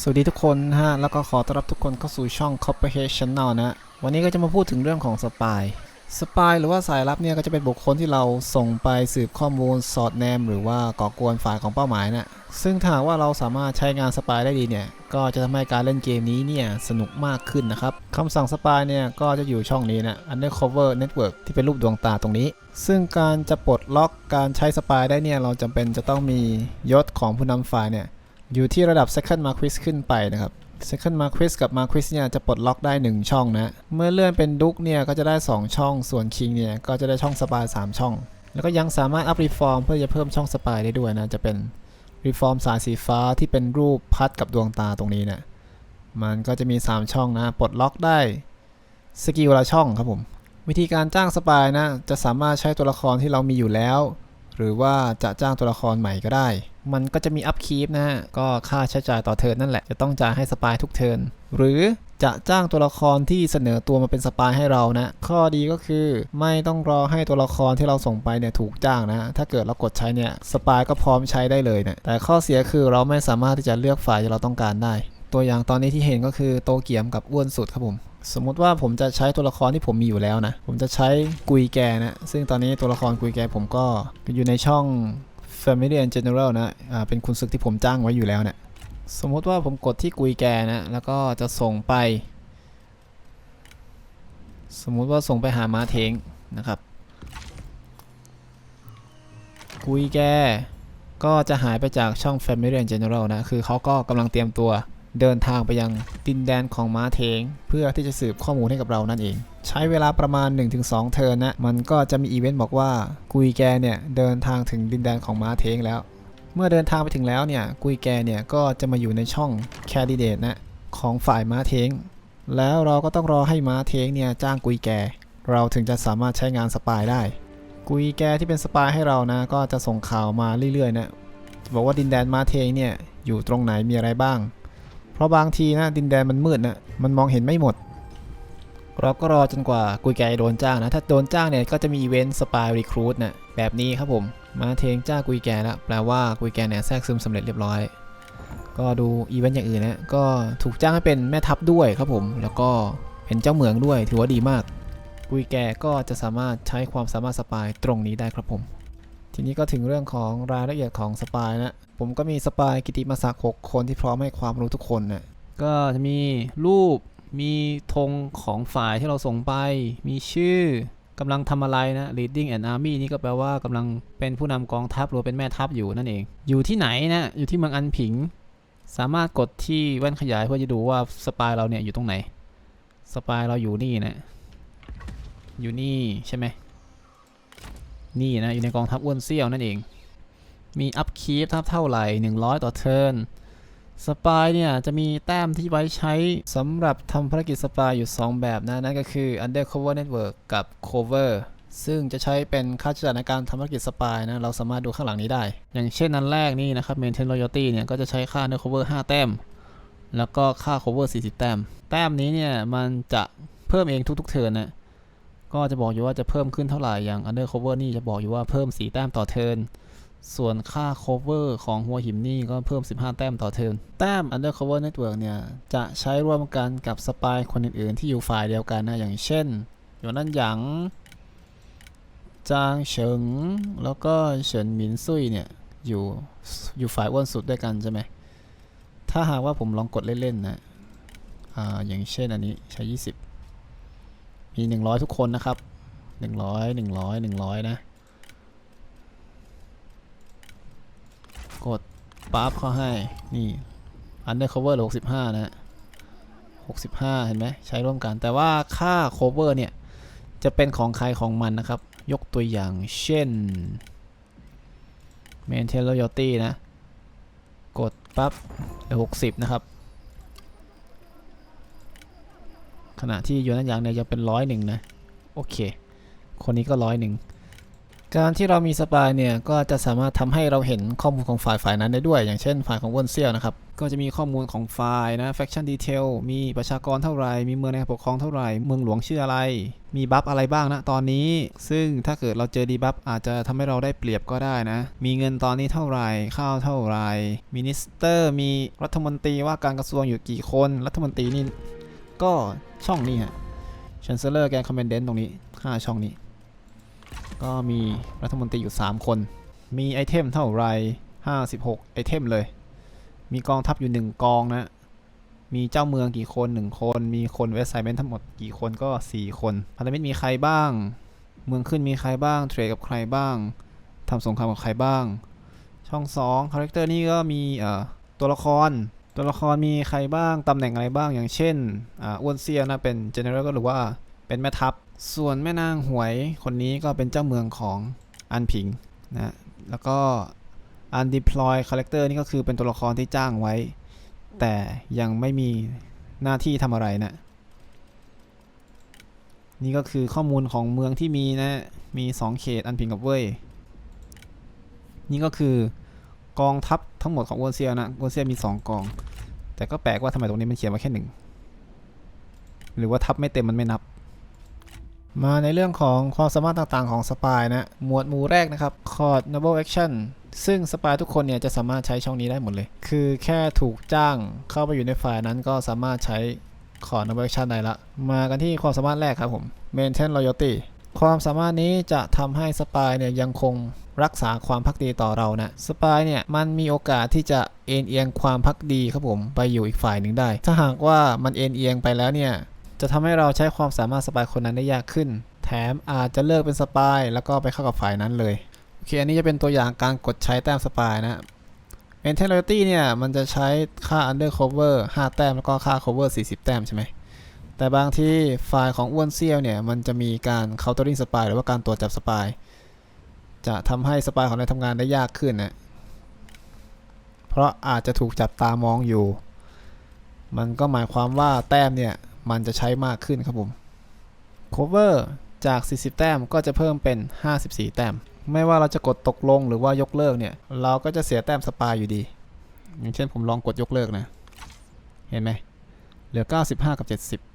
สวัสดีทุกคนฮะ แล้วก็ขอต้อนรับทุกคนเข้าสู่ช่อง Copperhead Channel นะ วันนี้ก็จะมาพูดถึงเรื่องของสปาย สปายหรือว่าสายลับเนี่ยก็จะเป็นบุคคลที่เราส่งไปสืบข้อมูลสอดแนม หรือว่าก่อกวนฝ่ายของเป้าหมายนะซึ่งถ้าหากว่าเราสามารถใช้งานสปายได้ดีเนี่ย ก็จะทำให้การเล่นเกมนี้เนี่ยสนุกมากขึ้นนะครับคำสั่งสปายเนี่ยก็จะอยู่ช่องนี้นะ Undercover Network ที่เป็นรูปดวงตาตรงนี้ ซึ่งการจะปลดล็อกการใช้สปายได้เนี่ยเราจำเป็นจะต้องมียศของผู้นำฝ่ายเนี่ย อยู่ที่ระดับ Second Marquis ขึ้นไปนะครับ Second Marquis กับ Marquis เนี่ยจะปลดล็อกได้ 1 ช่องนะ เมื่อเลื่อนเป็นดุกเนี่ยก็จะได้ 2 ช่อง ส่วน King เนี่ยก็จะได้ช่องสปาย3ช่อง แล้วก็ยังสามารถอัพรีฟอร์มเพื่อจะเพิ่มช่องสปายได้ด้วยนะ จะเป็นรีฟอร์มสายสีฟ้าที่เป็นรูปพัดกับดวงตาตรงนี้เนะมันก็จะมี 3 ช่องนะ ปลดล็อกได้สกิลละช่องครับผม วิธีการจ้างสปายนะจะสามารถใช้ตัวละครที่เรามีอยู่แล้ว หรือว่าจะจ้างตัวละครใหม่ก็ได้ มันก็จะมีอัพคีปนะฮะ ก็ค่าใช้จ่ายต่อเทิร์นนั่นแหละ จะต้องจ่ายให้สปายทุกเทิร์นหรือจะจ้างตัวละครที่เสนอตัวมาเป็นสปายให้เรานะ ข้อดีก็คือไม่ต้องรอให้ตัวละครที่เราส่งไปเนี่ยถูกจ้างนะ ถ้าเกิดเรากดใช้เนี่ยสปายก็พร้อมใช้ได้เลยเนะแต่ข้อเสียคือเราไม่สามารถที่จะเลือกฝ่ายที่เราต้องการได้ ตัวอย่างตอนนี้ที่เห็นก็คือโตเกียมกับอ้วนสุดครับผม สมมุติว่าผมจะใช้ตัวละครที่ผมมีอยู่แล้วนะ ผมจะใช้กุยแกนะ ซึ่งตอนนี้ตัวละครกุยแกผมก็อยู่ในช่อง Family and General นะอ่าเป็นคุณศึกที่ผมจ้างไว้อยู่แล้วเนะี่ยสมมติว่าผมกดที่กุยแกนะ แล้วก็จะส่งไป สมมุติว่าส่งไปหาม้าเทงนะครับ กุยแกก็จะหายไปจากช่อง Family and General นะ คือเขาก็กำลังเตรียมตัว เดินทางไปยังดินแดนของม้าเทง เพื่อที่จะสืบข้อมูลให้กับเรานั่นเอง ใช้เวลาประมาณ 1-2 เทิร์นนะ มันก็จะมีอีเวนต์บอกว่ากุยแกเนี่ยเดินทางถึงดินแดนของม้าเทงแล้ว เมื่อเดินทางไปถึงแล้วเนี่ยกุยแกเนี่ยก็จะมาอยู่ในช่องแคนดิเดตนะของฝ่ายม้าเทง แล้วเราก็ต้องรอให้ม้าเทงเนี่ยจ้างกุยแก เราถึงจะสามารถใช้งานสปายได้ กุยแกที่เป็นสปายให้เรานะก็จะส่งข่าวมาเรื่อยๆนะบอกว่าดินแดนม้าเทงเนี่ยอยู่ตรงไหนมีอะไรบ้าง เพราะบางทีนะดินแดนมันมืดนะมันมองเห็นไม่หมด เราก็รอจนกว่ากุยแกจะโดนจ้างนะ ถ้าโดนจ้างเนี่ยก็จะมีอีเวนต์สปายรีครูดนะแบบนี้ครับผม มาเทงจ้ากุยแกแล้วแปลว่ากุยแกเนี่ยแทรกซึมสำเร็จเรียบร้อย ก็ดูอีเวนต์อย่างอื่นนะก็ถูกจ้างให้เป็นแม่ทัพด้วยครับผม แล้วก็เป็นเจ้าเหมืองด้วยถือว่าดีมากกุยแกก็จะสามารถใช้ความสามารถสปายตรงนี้ได้ครับผม ทีนี้ก็ถึงเรื่องของรายละเอียดของสปายนะ ผมก็มีสปายกิติมาศักดิ์6คนที่พร้อมให้ความรู้ทุกคนนะก็จะมีรูป มีธงของฝ่ายที่เราส่งไป มีชื่อกำลังทำอะไรนะ leading an army นี่ก็แปลว่ากำลังเป็นผู้นำกองทัพหรือเป็นแม่ทัพอยู่นั่นเอง อยู่ที่ไหนนะ อยู่ที่เมืองอันผิง สามารถกดที่แว่นขยายเพื่อจะดูว่าสปายเราเนี่ยอยู่ตรงไหน สปายเราอยู่นี่นะ อยู่นี่ใช่ไหม นี่นะอยู่ในกองทัพอ้วนเซี่ยวนั่นเอง มีอัพคีฟทับเท่าไหร่ 100 ต่อเทิร์นสปายเนี่ยจะมีแต้มที่ไว้ใช้สำหรับทำภารกิจสปายอยู่ 2 แบบนะ นั่นก็คือ undercover network กับ cover ซึ่งจะใช้เป็นค่าใช้จ่ายในการทำภารกิจสปายนะ เราสามารถดูข้างหลังนี้ได้ อย่างเช่นนั้นแรกนี่นะครับ maintain loyalty เนี่ย ก็จะใช้ค่า undercover 5 แต้ม แล้วก็ค่า cover 40 แต้ม แต้มนี้เนี่ย มันจะเพิ่มเองทุกๆเทิร์นนะ ก็จะบอกอยู่ว่าจะเพิ่มขึ้นเท่าไหร่อย่าง undercover นี่จะบอกอยู่ว่าเพิ่ม 4 แต้มต่อเทิร์นส่วนค่า cover ของหัวหิมนี่ก็เพิ่ม 15 แต้มต่อเทิร์นแต้ม undercover network เนี่ย จะใช้ร่วมกันกับสปายคนอื่นๆ ที่อยู่ฝ่ายเดียวกันนะ อย่างเช่นอยู่นั่นหยางจางเฉิง แล้วก็เฉินหมินซุยเนี่ยอยู่อยู่ฝ่ายอ้วนสุดด้วยกันใช่ไหมถ้าหากว่าผมลองกดเล่นๆนะอ่าอย่างเช่นอันนี้ใช้ 20 มี100ทุกคนนะครับ100 100 100นะ กดปั๊บเขาให้ นี่ undercover เหลือ65นะฮะ65เห็นไหมใช้ร่วมกัน แต่ว่าค่า cover เนี่ย จะเป็นของใครของมันนะครับ ยกตัวอย่างเช่น maintain loyalty นะ กดปั๊บหลือ60นะครับ ขณะที่โยนันอย่างเนี่ยจะเป็นร้อยหนึ่งนะ โอเค คนนี้ก็ร้อยหนึ่งการที่เรามีสปายเนี่ยก็จะสามารถทำให้เราเห็นข้อมูลของฝ่ายฝ่ายนั้นได้ด้วย อย่างเช่นฝ่ายของอ้วนเซี่ยวนะครับ ก็จะมีข้อมูลของไฟล์นะ faction detail มีประชากรเท่าไหร่ มีเมืองในปกครองเท่าไหร่ เมืองหลวงชื่ออะไร มีบัฟอะไรบ้างนะตอนนี้ ซึ่งถ้าเกิดเราเจอดีบัฟอาจจะทำให้เราได้เปรียบก็ได้นะ มีเงินตอนนี้เท่าไหร่ ข้าวเท่าไหร่มินิสเตอร์ มีรัฐมนตรีว่าการกระทรวงอยู่กี่คน รัฐมนตรีนี่ ก็ช่องนี้ฮะ Chancellor แกน Commandant ตรงนี้ 5 ช่องนี้ ก็มีรัฐมนตรีอยู่ 3 คน มีไอเทมเท่าไหร่56 ไอเทมเลย มีกองทัพอยู่ 1 กองนะ มีเจ้าเมืองกี่คน 1 คน มีคนเวสไซเมนทั้งหมดกี่คนก็ 4 คนพันธมิตรมีใครบ้าง เมืองขึ้นมีใครบ้าง เทรดกับใครบ้าง ทำสงครามกับใครบ้าง ช่อง 2 คาแรคเตอร์นี่ก็มีเอ่อตัวละคร ตัวละครมีใครบ้างตำแหน่งอะไรบ้างอย่างเช่นอ่าอ้วนเซียนะเป็น general ก็หรือว่าเป็นแม่ทัพ ส่วนแม่นางหวยคนนี้ก็เป็นเจ้าเมืองของอันผิงนะแล้วก็ undeploy character นี่ก็คือเป็นตัวละครที่จ้างไว้ แต่ยังไม่มีหน้าที่ทำอะไรนะนี่ก็คือข้อมูลของเมืองที่มีนะ มี 2 เขตอันผิงกับเว่ยนี่ก็คือ กองทัพทั้งหมดของวอนเซียนะวอนเซียมี 2 กอง แต่ก็แปลกว่าทำไมตรงนี้มันเขียนมาแค่หนึ่งหรือว่าทัพไม่เต็มมันไม่นับ มาในเรื่องของความสามารถต่างๆของสปายนะ หมวดหมู่แรกนะครับคอร์ด Noble Action ซึ่งสปายทุกคนเนี่ยจะสามารถใช้ช่องนี้ได้หมดเลย คือแค่ถูกจ้างเข้าไปอยู่ในฝ่ายนั้นก็สามารถใช้คอร์ด Noble Action ได้ละ มากันที่ความสามารถแรกครับผม Maintain Loyalty ความสามารถนี้จะทำให้สปายเนี่ยยังคง รักษาความพักดีต่อเรานะสปายเนี่ยมันมีโอกาสที่จะเอ็นเอียงความพักดีครับผมไปอยู่อีกฝ่ายหนึ่งได้ ถ้าหากว่ามันเอ็นเอียงไปแล้วเนี่ยจะทำให้เราใช้ความสามารถสปายคนนั้นได้ยากขึ้น แถมอาจจะเลิกเป็นสปายแล้วก็ไปเข้ากับฝ่ายนั้นเลยโอเคอันนี้จะเป็นตัวอย่างการกดใช้แต้มสปายนะ Maintain Loyalty เนี่ยมันจะใช้ค่า Undercover 5 แต้มแล้วก็ค่า Cover 40 แต้มใช่ไหมแต่บางที่ไฟล์ของอ้วนเซียวเนี่ยมันจะมีการ Countering Spy หรือว่าการตรวจจับสปาย จะทำให้สปายของเราทำงานได้ยากขึ้นนะเพราะอาจจะถูกจับตามองอยู่ มันก็หมายความว่าแต้มเนี่ยมันจะใช้มากขึ้นครับผม cover จาก 40 แต้มก็จะเพิ่มเป็น 54 แต้ม ไม่ว่าเราจะกดตกลงหรือว่ายกเลิกเนี่ย เราก็จะเสียแต้มสปายอยู่ดี อย่างเช่นผมลองกดยกเลิกนะ เห็นไหม เหลือ 95 กับ 70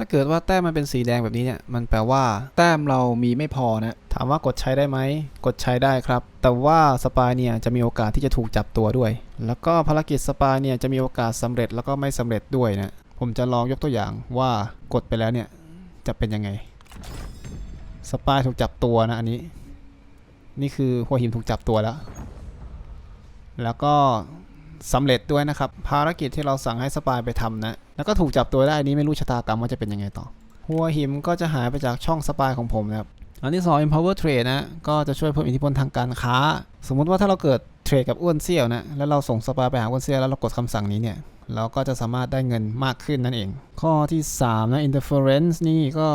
ถ้าเกิดว่าแต้มมันเป็นสีแดงแบบนี้เนี่ย มันแปลว่า แต้มเรามีไม่พอนะ ถามว่ากดใช้ได้ไหม กดใช้ได้ครับ แต่ว่าสปายเนี่ยจะมีโอกาสที่จะถูกจับตัวด้วย แล้วก็ภารกิจสปายเนี่ยจะมีโอกาสสำเร็จแล้วก็ไม่สำเร็จด้วยนะ ผมจะลองยกตัวอย่างว่ากดไปแล้วเนี่ยจะเป็นยังไง สปายถูกจับตัวนะอันนี้ นี่คือหัวหิมถูกจับตัวแล้ว แล้วก็ สำเร็จด้วยนะครับ ภารกิจที่เราสั่งให้สปายไปทำนะ แล้วก็ถูกจับตัวได้นี้ไม่รู้ชะตากรรมว่าจะเป็นยังไงต่อ หัวหิมก็จะหายไปจากช่องสปายของผมนะครับอันที่ 2 empower trade นะ ก็จะช่วยเพิ่มอิทธิพลทางการค้า สมมุติว่าถ้าเราเกิดเทรดกับอ้วนเซี่ยวนะ แล้วเราส่งสปายไปหาอ้วนเซี่ยวแล้วเรากดคำสั่งนี้เนี่ย เราก็จะสามารถได้เงินมากขึ้นนั่นเอง ข้อที่ 3 นะ interference นี่ก็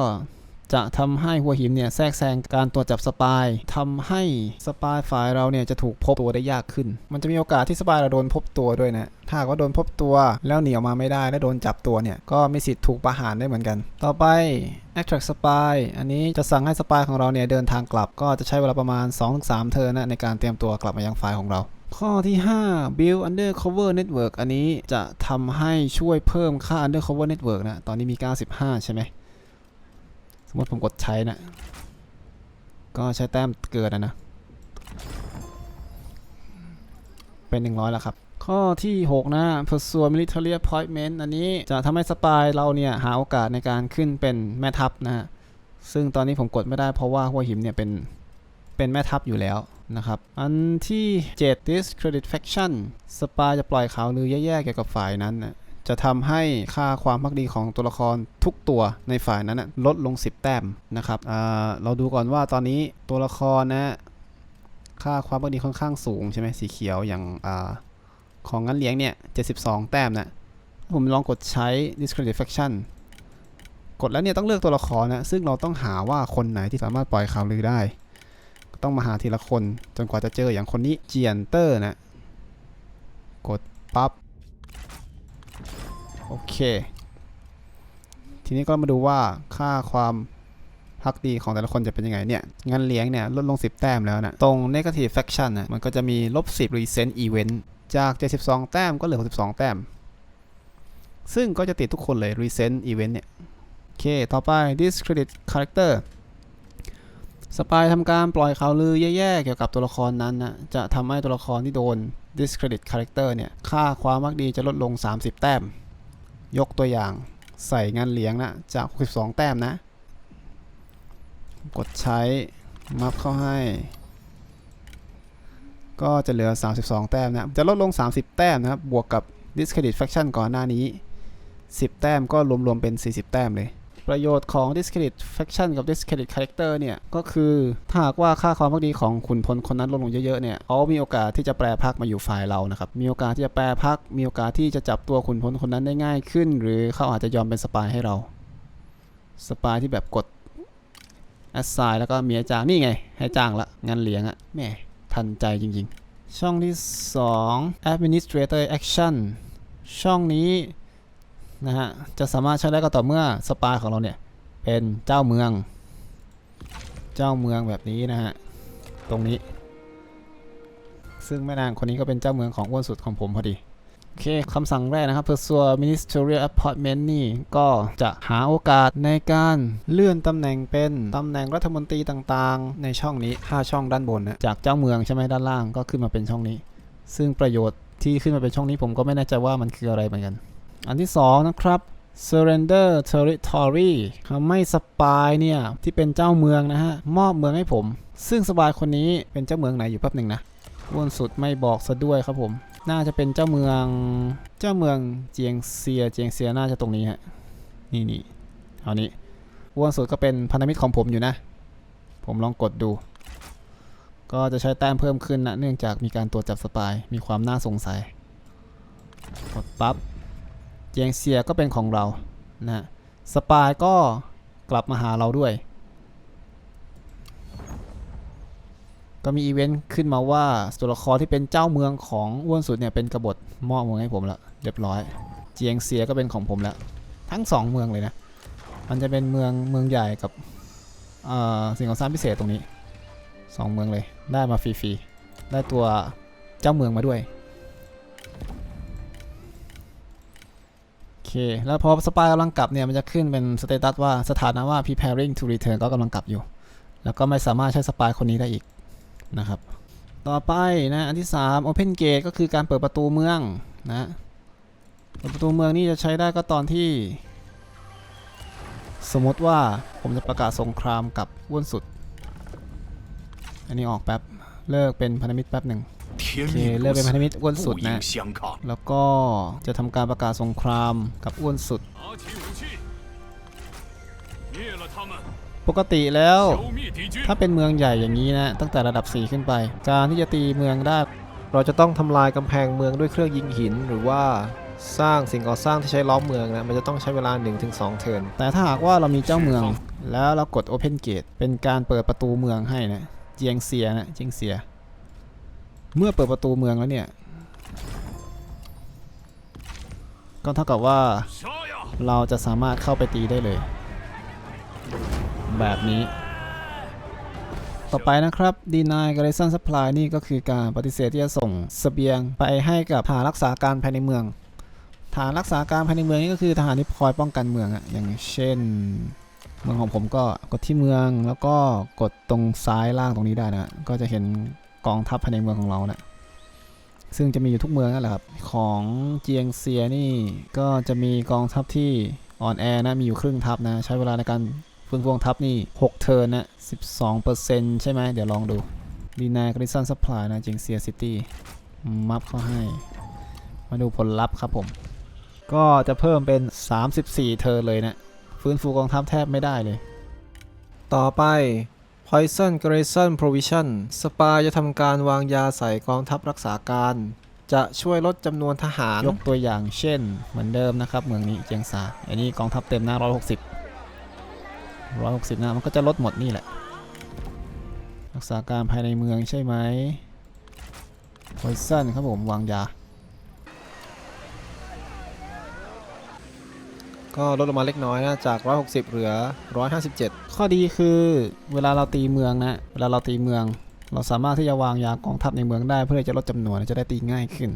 จะทำให้หัวหินเนี่ยแทรกแซงการตรวจจับสปายทำให้สปายฝ่ายเราเนี่ยจะถูกพบตัวได้ยากขึ้น มันจะมีโอกาสที่สปายเราโดนพบตัวด้วยนะถ้ากว่าโดนพบตัวแล้วหนีออกมาไม่ได้และโดนจับตัวเนี่ยก็มีสิทธิ์ถูกประหารได้เหมือนกัน ต่อไป attract spy อันนี้จะสั่งให้สปายของเราเนี่ยเดินทางกลับ ก็จะใช้เวลาประมาณ 2-3 เทิร์นนะในการเตรียมตัวกลับมายังฝ่ายของเราข้อที่ 5 build undercover network อันนี้จะทำให้ช่วยเพิ่มค่า undercover network นะ ตอนนี้มี 95 ใช่ไหม มมติผมกดใช้นะก็ใช้แต้มเกินนะนะ เป็น 100 แล้วครับ ข้อที่ 6 นะ pursue military appointment อันนี้จะทำให้สปายเราเนี่ย หาโอกาสในการขึ้นเป็นแม่ทัพนะฮะ ซึ่งตอนนี้ผมกดไม่ได้เพราะว่าหัวหิมเนี่ยเป็น เป็นแม่ทัพอยู่แล้วนะครับ อันที่ 7 discredit faction สปายจะปล่อยข่าวลือแย่ๆเกี่ยวกับฝ่ายนั้นนะ จะทำให้ค่าความพักดีของตัวละครทุกตัวในฝ่ายนั้นนะลดลง 10 แต้มนะครับอ่าเราดูก่อนว่าตอนนี้ตัวละครนะค่าความพักดีค่อนข้างสูงใช่ไหมสีเขียวอย่างอาของงั้นเลี้ยงเนี่ย 72 แต้มนะผมลองกดใช้ discredit faction กดแล้วเนี่ยต้องเลือกตัวละครนะซึ่งเราต้องหาว่าคนไหนที่สามารถปล่อยข่าวลือได้ ต้องมาหาทีละคนจนกว่าจะเจออย่างคนนี้เจียนเตอร์นะกดปับ๊บ โอเค ทีนี้ก็มาดูว่าค่าความพักดีของแต่ละคนจะเป็นยังไงเนี่ย งานเลี้ยงเนี่ยลดลง 10 แต้มแล้วนะ ตรง negative faction นะมันก็จะมีลบ 10 recent event จาก 72 แต้มก็เหลือ 62 แต้ม ซึ่งก็จะติดทุกคนเลย recent event เนี่ย โอเค ต่อไป discredit character สปายทำการปล่อยข่าวลือแย่ๆ เกี่ยวกับตัวละครนั้นนะจะทำให้ตัวละครที่โดน discredit character เนี่ย ค่าความมักดีจะลดลง 30 แต้ม ยกตัวอย่างใส่งานเลี้ยงนะ จาก 62 แต้มนะ กดใช้มัฟเข้าให้ ก็จะเหลือ 32 แต้มนะ จะลดลง 30 แต้มนะครับ บวกกับ discredit faction ก่อนหน้านี้ 10 แต้มก็รวมๆเป็น 40 แต้มเลย ประโยชน์ของ discredit faction กับ discredit character เนี่ยก็คือถ้าหากว่าค่าความพักดีของขุนพลคนนั้นลดลงเยอะๆเนี่ยเขามีโอกาสที่จะแปรพักมาอยู่ฝ่ายเรานะครับมีโอกาสที่จะแปรพักมีโอกาสที่จะจับตัวขุนพลคนนั้นได้ง่ายขึ้น หรือเขาอาจจะยอมเป็นสปายให้เราสปายที่แบบกด assign แล้วก็มีให้จ้างนี่ไง ให้จ้างละงานเลี้ยงอะแม่ทันใจจริงๆ ช่องที่ 2 administrator action ช่องนี้ นะฮะ จะสามารถใช้ได้ก็ต่อเมื่อสปาของเราเนี่ย เป็นเจ้าเมือง เจ้าเมืองแบบนี้นะฮะ ตรงนี้ ซึ่งแม่นางคนนี้ก็เป็นเจ้าเมืองของอ้วนสุดของผมพอดี โอเคคำสั่งแรกนะครับ Pursue Ministerial Appointment นี่ก็จะหาโอกาสในการเลื่อนตำแหน่งเป็นตำแหน่งรัฐมนตรีต่างๆ ในช่องนี้5ช่องด้านบนนะจากเจ้าเมืองใช่ไหมด้านล่างก็ขึ้นมาเป็นช่องนี้ ซึ่งประโยชน์ที่ขึ้นมาเป็นช่องนี้ผมก็ไม่แน่ใจว่ามันคืออะไรเหมือนกัน อันที่ 2 นะครับ surrender territory ทำให้สปายเนี่ย ที่เป็นเจ้าเมืองนะฮะ มอบเมืองให้ผม ซึ่งสปายคนนี้เป็นเจ้าเมืองไหนอยู่แป๊บหนึ่งนะอ้วนสุดไม่บอกซะด้วยครับผม น่าจะเป็นเจ้าเมือง เจ้าเมืองเจียงเซีย เจียงเซียน่าจะตรงนี้ฮะ นี่นี่เอานี้อ้วนสุดก็เป็นพันธมิตรของผมอยู่นะ ผมลองกดดู ก็จะใช้แต้มเพิ่มขึ้นนะ เนื่องจากมีการตรวจจับสปาย มีความน่าสงสัย กดปั๊บ เจียงเซียก็เป็นของเรานะฮะสปายก็กลับมาหาเราด้วย ก็มีอีเวนต์ขึ้นมาว่าตัวละครที่เป็นเจ้าเมืองของอ้วนสุดเนี่ยเป็นกบฏมอบเมืองให้ผมล้วเรียบร้อย เจียงเซียก็เป็นของผมแล้ว ทั้งสองเมืองเลยนะ มันจะเป็นเมืองเมืองใหญ่กับเอ่อสิ่งของสร้างพิเศษตรงนี้สองเมืองเลยได้มาฟรีๆได้ตัวเจ้าเมืองมาด้วย เค แล้วพอสปายกำลังกลับเนี่ย มันจะขึ้นเป็นสเตตัสว่าสถานะว่า preparing to return ก็กำลังกลับอยู่ แล้วก็ไม่สามารถใช้สปายคนนี้ได้อีกนะครับ ต่อไปนะ อันที่ 3 open gate ก็คือการเปิดประตูเมืองนะเปิดประตูเมืองนี่จะใช้ได้ก็ตอนที่ สมมติว่าผมจะประกาศสงครามกับอ้วนสุด อันนี้ออกแป๊บ เลิกเป็นพันธมิตรแป๊บหนึ่ง โอเคเริ่มเป็นพันธมิตรอ้วนสุดนะ แล้วก็จะทำการประกาศสงครามกับอ้วนสุด ปกติแล้วถ้าเป็นเมืองใหญ่อย่างนี้นะ ตั้งแต่ระดับ 4 ขึ้นไป การที่จะตีเมืองได้เราจะต้องทำลายกำแพงเมืองด้วยเครื่องยิงหินหรือว่าสร้างสิ่งก่อสร้างที่ใช้ล้อมเมืองนะมันจะต้องใช้เวลา 1-2 เทินแต่ถ้าหากว่าเรามีเจ้าเมือง แล้วเรากด Open Gate เป็นการเปิดประตูเมืองให้นะเจียงเสียนะเจียงเสีย เมื่อเปิดประตูเมืองแล้วเนี่ย ก็เท่ากับว่า！เราจะสามารถเข้าไปตีได้เลย แบบนี้ ต่อไปนะครับ Deny Garrison Supply นี่ก็คือการปฏิเสธที่จะส่งสเสบียงไปให้กับฐานรักษาการภายในเมือง ฐานรักษาการภายในเมืองนี่ก็คือทหารที่คอยป้องกันเมืองอะอย่างเช่น เมืองของผมก็กดที่เมืองแล้วก็กดตรงซ้ายล่างตรงนี้ได้นะก็จะเห็น กองทัพภายในเมืองของเราเนะซึ่งจะมีอยู่ทุกเมืองนั่นแหละครับ ของเจียงเซียนี่ก็จะมีกองทัพที่อ่อนแอนะมีอยู่ครึ่งทัพนะ ใช้เวลาในการฟื้นฟูองทัพนี่ 6 เทิร์นนะ12%ใช่ไหมเดี๋ยวลองดูดีนายกริสันซัพพลายนะเจียงเซียซิตี้มัฟเขาให้ มาดูผลลัพธ์ครับผม ก็จะเพิ่มเป็น 34 เทิร์นเลยนะ ฟื้นฟูกองทัพแทบไม่ได้เลย ต่อไป Poison Garrison Provision สปาจะทำการวางยาใส่กองทัพรักษาการ จะช่วยลดจำนวนทหารยกตัวอย่างเช่น เหมือนเดิมนะครับ เมืองนี้เจียงซาอันนี้กองทัพเต็มหน้า 160 160 หนะมันก็จะลดหมดนี่แหละ รักษาการภายในเมืองใช่ไหม Poison ครับผมวางยา ก็ลดลงมาเล็กน้อยนะจาก 160 เหลือ 157 ข้อดีคือเวลาเราตีเมืองนะ เวลาเราตีเมือง เราสามารถที่จะวางยากองทัพในเมืองได้เพื่อจะลดจำนวนจะได้ตีง่ายขึ้น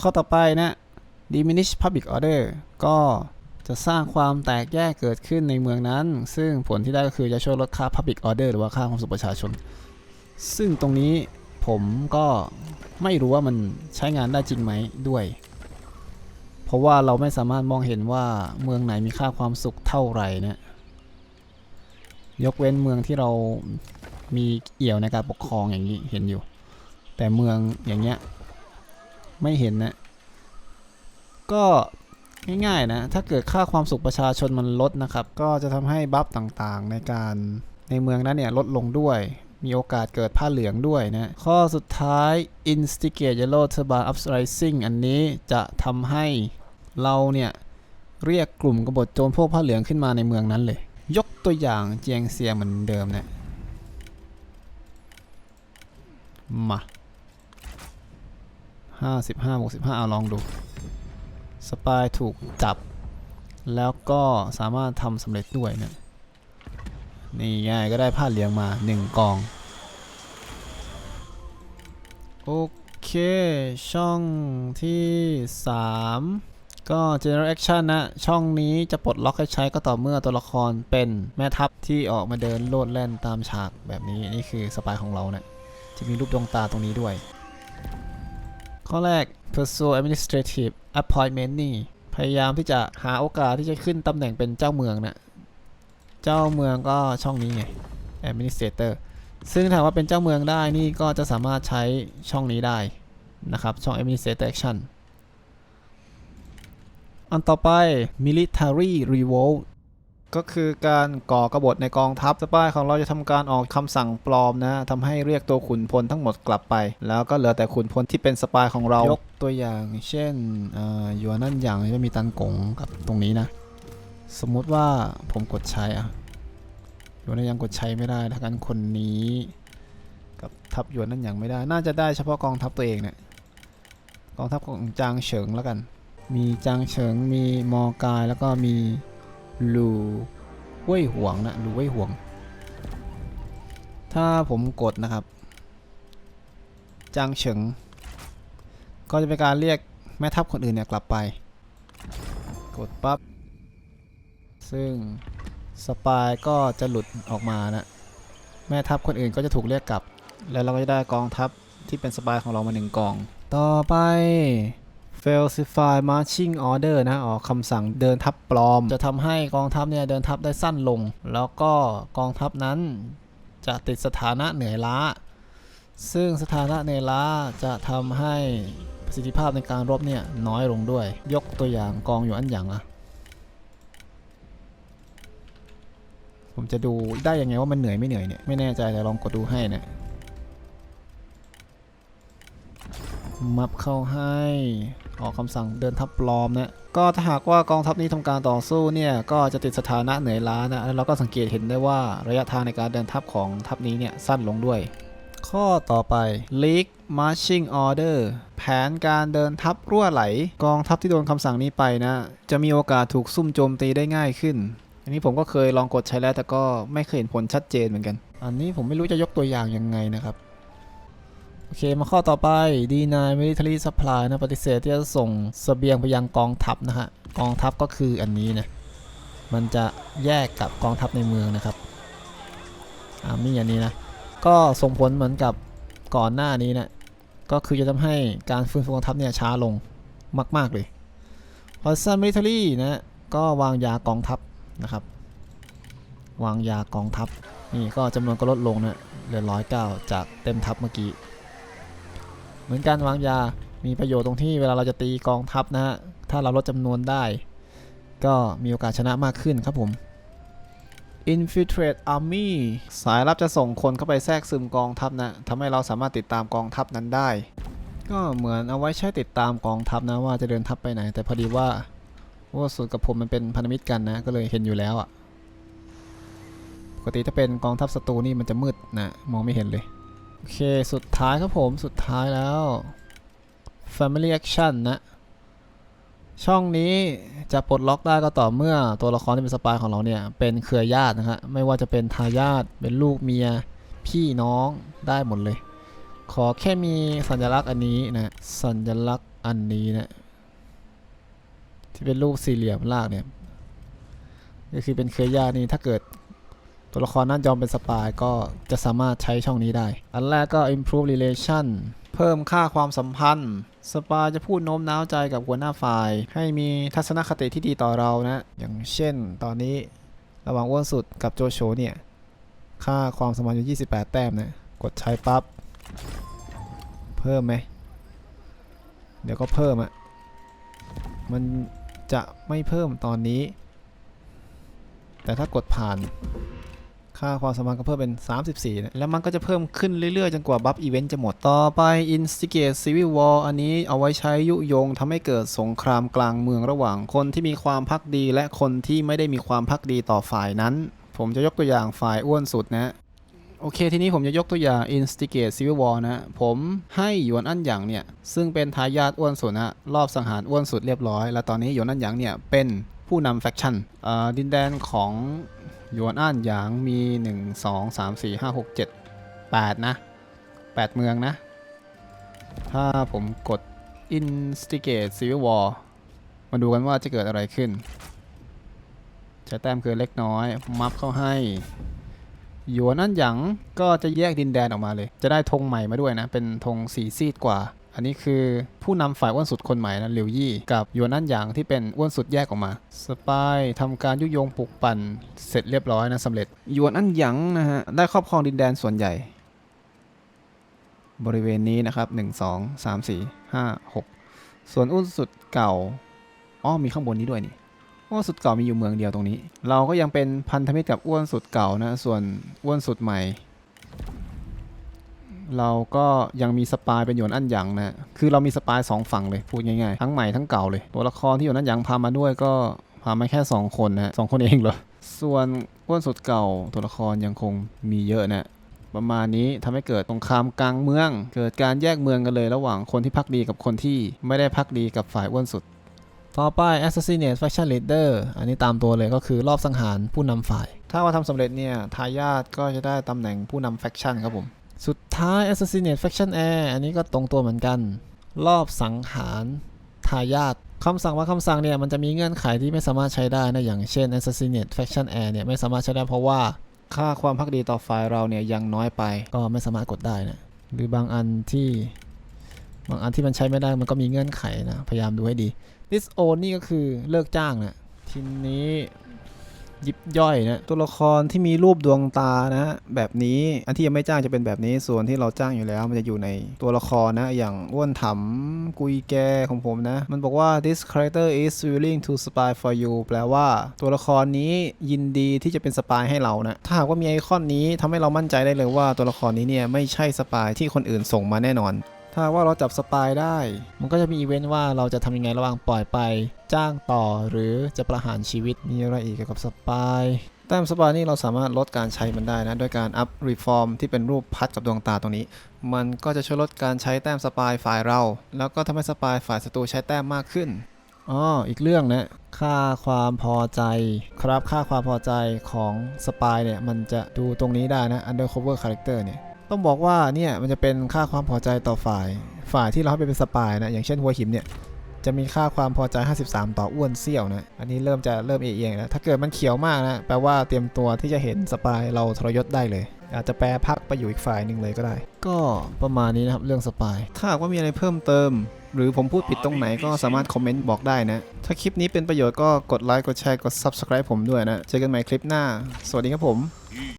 ข้อต่อไปนะ diminish public order ก็จะสร้างความแตกแยกเกิดขึ้นในเมืองนั้น ซึ่งผลที่ได้ก็คือจะช่วยลดค่า public order หรือว่าค่าความสุขประชาชน ซึ่งตรงนี้ผมก็ไม่รู้ว่ามันใช้งานได้จริงไหมด้วย ราะว่าเราไม่สามารถมองเห็นว่าเมืองไหนมีค่าความสุขเท่าไหร่นะยกเว้นเมืองที่เรามีเอี่ยวในการปกครองอย่างนี้เห็นอยู่ แต่เมืองอย่างเงี้ยไม่เห็นนะ ก็ง่ายๆนะ ถ้าเกิดค่าความสุขประชาชนมันลดนะครับ ก็จะทำให้บัฟต่างๆ ในการในเมืองนั้นเนี่ยลดลงด้วย มีโอกาสเกิดผ้าเหลืองด้วยนะ ข้อสุดท้าย instigate yellow turbine uprising อันนี้จะทำให้ เราเนี่ยเรียกกลุ่มกบฏโจรพวกผ้าเหลืองขึ้นมาในเมืองนั้นเลย ยกตัวอย่างเจียงเซียเหมือนเดิมเนะมาห้าสิบห้าบวกสิบห้าเอาลองดู สปายถูกจับ แล้วก็สามารถทำสำเร็จด้วยนะนี่ไง่ายก็ได้ผ้าเหลืองมา1กอง โอเค ช่องที่3 ก็ General Action นะ ช่องนี้จะปลดล็อกให้ใช้ก็ต่อเมื่อตัวละครเป็นแม่ทัพที่ออกมาเดินโลดแล่นตามฉากแบบนี้นี่คือสปายของเราเนะี่ยจะมีรูปดวงตาตรงนี้ด้วย ข้อแรก Pursue Administrative Appointment นี่พยายามที่จะหาโอกาสที่จะขึ้นตำแหน่งเป็นเจ้าเมืองนะเจ้าเมืองก็ช่องนี้ไง Administrator ซึ่งถามว่าเป็นเจ้าเมืองได้นี่ก็จะสามารถใช้ช่องนี้ได้นะครับช่อง Administrator Action อันต่อไป Military Revolt ก็คือการก่อกบฏในกองทัพสปายของเราจะทำการออกคำสั่งปลอมนะทำให้เรียกตัวขุนพลทั้งหมดกลับไป แล้วก็เหลือแต่ขุนพลที่เป็นสปายของเรายกตัวอย่าง เช่นอ่ออยู่นั่นอย่างจะมีตันกงกับตรงนี้นะ สมมุติว่าผมกดใช้อะหยวนนั่นยังกดใช้ไม่ได้ถ้ากันคนนี้ กับทัพยวนนั่นยังไม่ได้ น่าจะได้เฉพาะกองทัพตัวเองเนี่ยกองทัพของจางเฉิงแล้วกัน มีจางเฉิง มีมอกาย แล้วก็มีลูเว่ยห่วงนะลูเว่ยห่วง ถ้าผมกดนะครับ จางเฉิง ก็จะเป็นการเรียกแม่ทัพคนอื่นเนี่ยกลับไป กดปั๊บ ซึ่งสปายก็จะหลุดออกมานะ แม่ทัพคนอื่นก็จะถูกเรียกกลับ แล้วเราก็จะได้กองทัพที่เป็นสปายของเรามาหนึ่งกอง ต่อไป falsify marching order นะออกคำสั่งเดินทัพปลอม จะทำให้กองทัพเนี่ยเดินทัพได้สั้นลง แล้วก็กองทัพนั้นจะติดสถานะเหนื่อยล้า ซึ่งสถานะเหนื่อยล้าจะทำให้ประสิทธิภาพในการรบเนี่ยน้อยลงด้วย ยกตัวอย่างกองอยู่อันอย่างอะผมจะดูได้ยังไงว่ามันเหนื่อยไม่เหนื่อยเนี่ยไม่แน่ใจแต่ลองกดดูให้นะมับเข้าให้ ออกคำสั่งเดินทัพปลอมนะก็ถ้าหากว่ากองทัพนี้ทำการต่อสู้เนี่ยก็จะติดสถานะเหนื่อยล้านะแล้วเราก็สังเกตเห็นได้ว่าระยะทางในการเดินทัพของทัพนี้เนี่ยสั้นลงด้วย ข้อต่อไป League Marching Order แผนการเดินทัพรั่วไหล กองทัพที่โดนคำสั่งนี้ไปนะ จะมีโอกาสถูกซุ่มโจมตีได้ง่ายขึ้น อันนี้ผมก็เคยลองกดใช้แล้วแต่ก็ไม่เคยเห็นผลชัดเจนเหมือนกัน อันนี้ผมไม่รู้จะยกตัวอย่างยังไงนะครับ อเคมาข้อต่อไป D9 Military Supply นะปฏิเสธที่จะส่งเสบียงไปยังกองทัพนะฮะกองทัพก็คืออันนี้นะมันจะแยกกับกองทัพในเมืองนะครับอามีอันนี้นะก็ส่งผลเหมือนกับก่อนหน้านี้นะก็คือจะทำให้การฟื้นฟูกองทัพเนี่ยช้าลงมาก ๆ เลยพอซันมิลิเทอรี่นะก็วางยากองทัพนะครับ วางยากองทัพนี่ก็จำนวนก็ลดลงนะเหลือร้อยเก้าจากเต็มทัพเมื่อกี้ เหมือนการวางยา มีประโยชน์ตรงที่เวลาเราจะตีกองทัพนะฮะ ถ้าเราลดจำนวนได้ ก็มีโอกาสชนะมากขึ้นครับผม Infiltrate Army สายลับจะส่งคนเข้าไปแทรกซึมกองทัพนะทำให้เราสามารถติดตามกองทัพนั้นได้ ก็เหมือนเอาไว้ใช้ติดตามกองทัพนะว่าจะเดินทัพไปไหน แต่พอดีว่าว่าส่วนกับผมมันเป็นพันธมิตรกันนะ ก็เลยเห็นอยู่แล้วอะ่ะ ปกติถ้าเป็นกองทัพศัตรูนี่มันจะมืดนะ มองไม่เห็นเลย อเค สุดท้ายครับผม สุดท้ายแล้ว Family Action นะ ช่องนี้จะปลดล็อกได้ก็ต่อเมื่อตัวละครที่เป็นสปายของเราเนี่ย เป็นเครือญาตินะฮะไม่ว่าจะเป็นทายาทเป็นลูกเมีย พี่น้องได้หมดเลย ขอแค่มีสัญลักษณ์อันนี้นะ สัญลักษณ์อันนี้นะ ที่เป็นรูปสี่เหลี่ยมลากเนี่ยก็คือเป็นเครือญาตินี่ถ้าเกิด ตัวละครนั้นยอมเป็นสปายก็จะสามารถใช้ช่องนี้ได้ อันแรกก็ improve relation เพิ่มค่าความสัมพันธ์ สปายจะพูดโน้มน้าวใจกับหัวหน้าฝ่าย ให้มีทัศนคติที่ดีต่อเรานะ อย่างเช่นตอนนี้ระหว่างอ้วนสุดกับโจโฉเนี่ย ค่าความสัมพันธ์อยู่ 28 แต้มนะ กดใช้ปั๊บ เพิ่มไหม เดี๋ยวก็เพิ่มอะมันจะไม่เพิ่มตอนนี้ แต่ถ้ากดผ่าน ค่าความสัมพันธ์ก็เพิ่มเป็น 34นะแล้วมันก็จะเพิ่มขึ้นเรื่อยๆ จนกว่าบัฟอีเวนต์จะหมด ต่อไป Instigate Civil War อันนี้เอาไว้ใช้ยุยงทำให้เกิดสงครามกลางเมืองระหว่างคนที่มีความพักดี และคนที่ไม่ได้มีความพักดีต่อฝ่ายนั้น ผมจะยกตัวอย่างฝ่ายอ้วนสุดนะโอเค ทีนี้ผมจะยกตัวอย่าง Instigate Civil War นะ ผมให้หยวนอันหยางเนี่ย ซึ่งเป็นทายาทอ้วนสุดนะ รอบสังหารอ้วนสุดเรียบร้อย และตอนนี้หยวนอันหยางเนี่ย เป็นผู้นำแฟคชั่นดินแดนของ หยวนอันหยางมี 1 2 3 4 5 6 7 8 นะ 8 เมืองนะ ถ้าผมกด Instigate Civil War มาดูกันว่าจะเกิดอะไรขึ้น ใช้แต้มคือเล็กน้อย มัฟเข้าให้หยวนอันหยางก็จะแยกดินแดนออกมาเลย จะได้ธงใหม่มาด้วยนะ เป็นธงสีซีดกว่า อันนี้คือผู้นำฝ่ายอ้วนสุดคนใหม่นะหลิวยี่ กับยวนอันหยางที่เป็นอ้วนสุดแยกออกมา สปายทำการยุยงปลุกปั่นเสร็จเรียบร้อยนะสำเร็จยวนอันหยางนะฮะได้ครอบครองดินแดนส่วนใหญ่ บริเวณนี้นะครับ 1 2 3 4 5 6 ส่วนอ้วนสุดเก่าอ๋อมีข้างบนนี้ด้วยนี่อ้วนสุดเก่ามีอยู่เมืองเดียวตรงนี้ เราก็ยังเป็นพันธมิตรกับอ้วนสุดเก่านะส่วนอ้วนสุดใหม่ เราก็ยังมีสปายเป็นหยวนอันหยางนะ คือเรามีสปายสองฝั่งเลยพูดง่ายๆ ทั้งใหม่ทั้งเก่าเลย ตัวละครที่หยวนอันหยางพามาด้วยก็พามาแค่สองคนนะสองคนเองเหรอ ส่วนอ้วนสุดเก่าตัวละครยังคงมีเยอะนะประมาณนี้ทำให้เกิดสงครามกลางเมือง เกิดการแยกเมืองกันเลยระหว่างคนที่พักดีกับคนที่ไม่ได้พักดีกับฝ่ายอ้วนสุด ต่อไป Assassinate Faction Leader อันนี้ตามตัวเลยก็คือรอบสังหารผู้นำฝ่าย ถ้าว่าทำสำเร็จเนี่ย ทายาทก็จะได้ตำแหน่งผู้นำ faction ครับผม สุดท้าย Assassinate Faction Heir อันนี้ก็ตรงตัวเหมือนกัน รอบสังหารทายาทคำสั่งว่าคำสั่งเนี่ยมันจะมีเงื่อนไขที่ไม่สามารถใช้ได้นะ อย่างเช่น Assassinate Faction Heir เนี่ยไม่สามารถใช้ได้เพราะว่าค่าความพักดีต่อฝ่ายเราเนี่ยยังน้อยไป ก็ไม่สามารถกดได้นะ หรือบางอันที่บางอันที่มันใช้ไม่ได้มันก็มีเงื่อนไขนะ พยายามดูให้ดี disown นี่ก็คือเลิกจ้างนะทีนี้ ยิบย่อยนะตัวละครที่มีรูปดวงตานะแบบนี้อันที่ยังไม่จ้างจะเป็นแบบนี้ส่วนที่เราจ้างอยู่แล้ว มันจะอยู่ในตัวละครนะอย่างอ้วนถำกุยแกของผมนะ มันบอกว่า this character is willing to spy for you แปลว่า ตัวละครนี้ยินดีที่จะเป็นสปายให้เรานะถ้าหากว่ามีไอคอนนี้ทำให้เรามั่นใจได้เลยว่าตัวละครนี้เนี่ยไม่ใช่สปายที่คนอื่นส่งมาแน่นอน ถ้าว่าเราจับสปายได้ มันก็จะมีอีเวนต์ว่าเราจะทำยังไงระหว่างปล่อยไป จ้างต่อหรือจะประหารชีวิตมีอะไรอีกเกี่ยวกับสปายแต้มสปายนี่เราสามารถลดการใช้มันได้นะโดยการอัพรีฟอร์มที่เป็นรูปพัดกับดวงตาตรงนี้ มันก็จะช่วยลดการใช้แต้มสปายฝ่ายเรา แล้วก็ทำให้สปายฝ่ายศัตรูใช้แต้มมากขึ้นอ๋ออีกเรื่องนะค่าความพอใจครับค่าความพอใจของสปายเนี่ย มันจะดูตรงนี้ได้นะ undercover character เนี่ย ต้องบอกว่าเนี่ยมันจะเป็นค่าความพอใจต่อฝ่าย ฝ่ายที่เราให้ไปเป็นสปายนะ อย่างเช่นหัวหิมเนี่ยจะมีค่าความพอใจ 53 ต่ออ้วนเซี่ยวนะ อันนี้เริ่มจะเริ่มเอียงแล้ว ถ้าเกิดมันเขียวมากนะ แปลว่าเตรียมตัวที่จะเห็นสปายเราทรยศได้เลย อาจจะแปรพักไปอยู่อีกฝ่ายหนึ่งเลยก็ได้ ก็ประมาณนี้นะครับเรื่องสปาย ถ้าหากว่ามีอะไรเพิ่มเติม หรือผมพูดผิดตรงไหนก็สามารถคอมเมนต์บอกได้นะ ถ้าคลิปนี้เป็นประโยชน์ก็กดไลค์ กดแชร์ กด Subscribe ผมด้วยนะ เจอกันใหม่คลิปหน้า สวัสดีครับผม